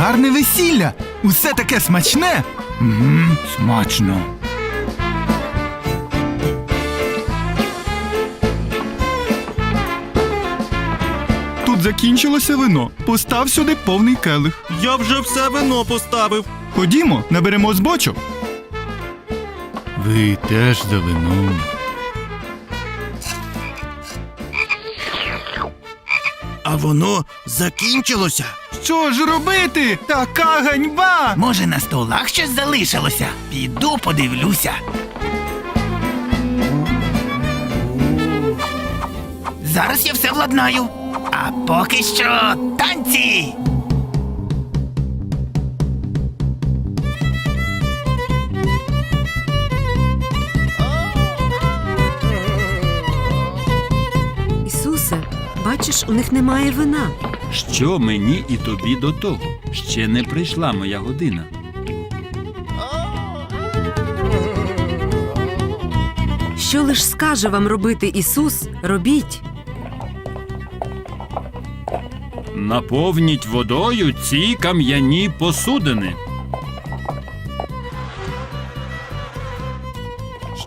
Гарне весілля! Усе таке смачне! Мм, смачно. Тут закінчилося вино. Постав сюди повний келих. Я вже все вино поставив. Ходімо, наберемо з бочок. Ви теж за вином. А воно закінчилося. Що ж робити? Така ганьба! Може, на столах щось залишилося? Піду подивлюся. Зараз я все владнаю. А поки що танці. Ісусе, бачиш, у них немає вина. Що мені і тобі до того? Ще не прийшла моя година. Що лиш скаже вам робити Ісус, робіть. Наповніть водою ці кам'яні посудини.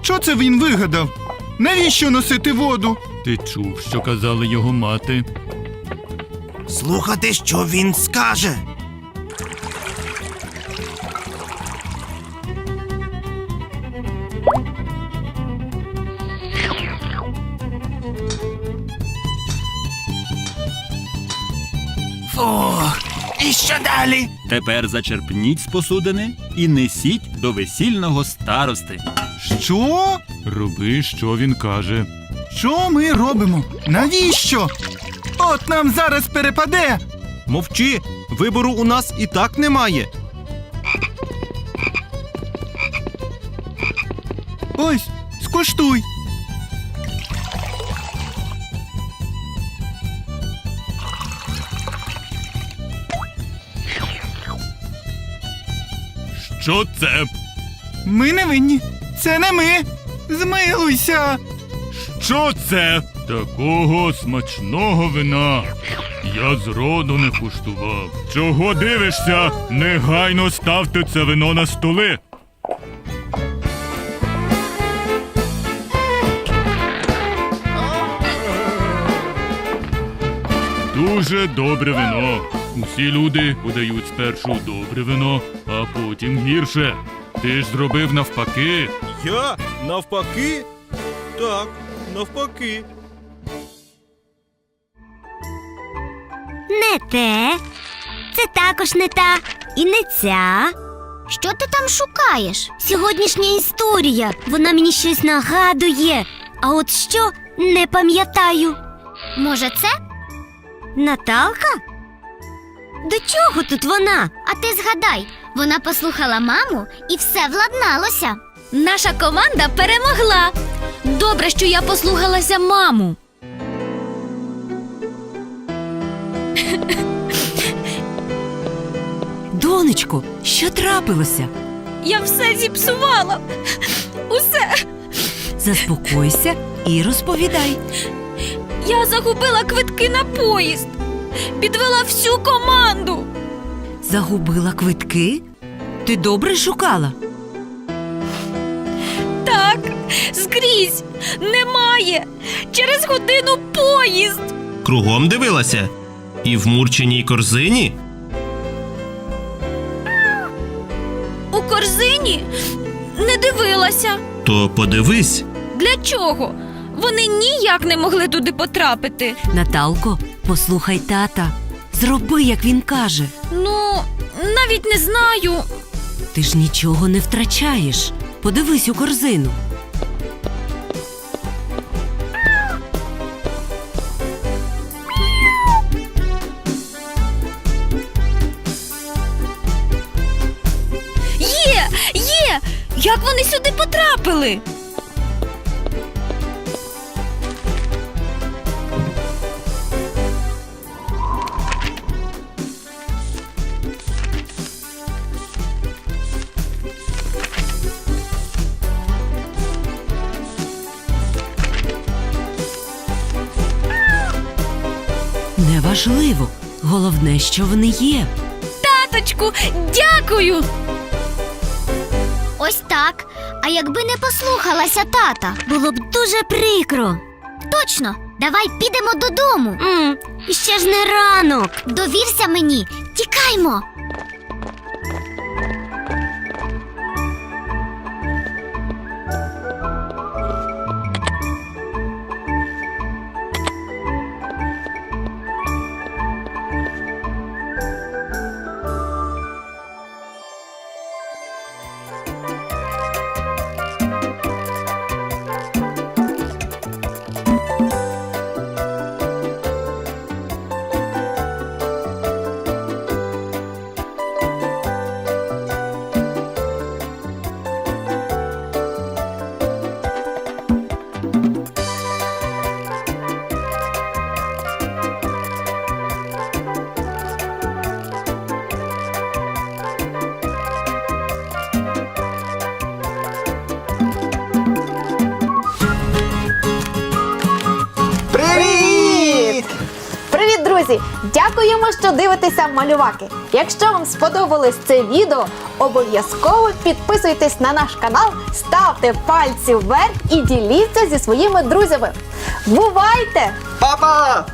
Що це він вигадав? Навіщо носити воду? Ти чув, що казала його мати? Слухати, що він скаже. Фух, і що далі? Тепер зачерпніть з посудини і несіть до весільного старости. Що? Роби, що він каже. Що ми робимо? Навіщо? От нам зараз перепаде. Мовчи, вибору у нас і так немає. Ось, скуштуй. Що це? Ми не винні. Це не ми. Змилуйся. Що це? Такого смачного вина. Я зроду не куштував. Чого дивишся? Негайно ставте це вино на столи. Дуже добре вино. Усі люди подають спершу добре вино, а потім гірше. Ти ж зробив навпаки. Я навпаки? Так, навпаки. Не те. Це також не та. І не ця. Що ти там шукаєш? Сьогоднішня історія. Вона мені щось нагадує. А от що не пам'ятаю. Може, це? Наталка? До чого тут вона? А ти згадай, вона послухала маму і все владналося. Наша команда перемогла. Добре, що я послухалася маму. Донечко, що трапилося? Я все зіпсувала. Усе. Заспокойся і розповідай. Я загубила квитки на поїзд. Підвела всю команду. Загубила квитки? Ти добре шукала? Так, скрізь немає. Через годину поїзд. Кругом дивилася? І в мурчиній корзині? Корзині не дивилася. То подивись. Для чого? Вони ніяк не могли туди потрапити. Наталко, послухай тата. Зроби, як він каже. Ну, навіть не знаю. Ти ж нічого не втрачаєш. Подивись у корзину. Як вони сюди потрапили? Неважливо. Головне, що вони є. Таточку, дякую! Ось так. А якби не послухалася тата, було б дуже прикро. Точно, давай підемо додому. м ще ж не ранок. Довірся мені, тікаймо. Друзі! Дякуємо, що дивитеся малюваки. Якщо вам сподобалось це відео, обов'язково підписуйтесь на наш канал, ставте пальці вверх і діліться зі своїми друзями. Бувайте! Па-па!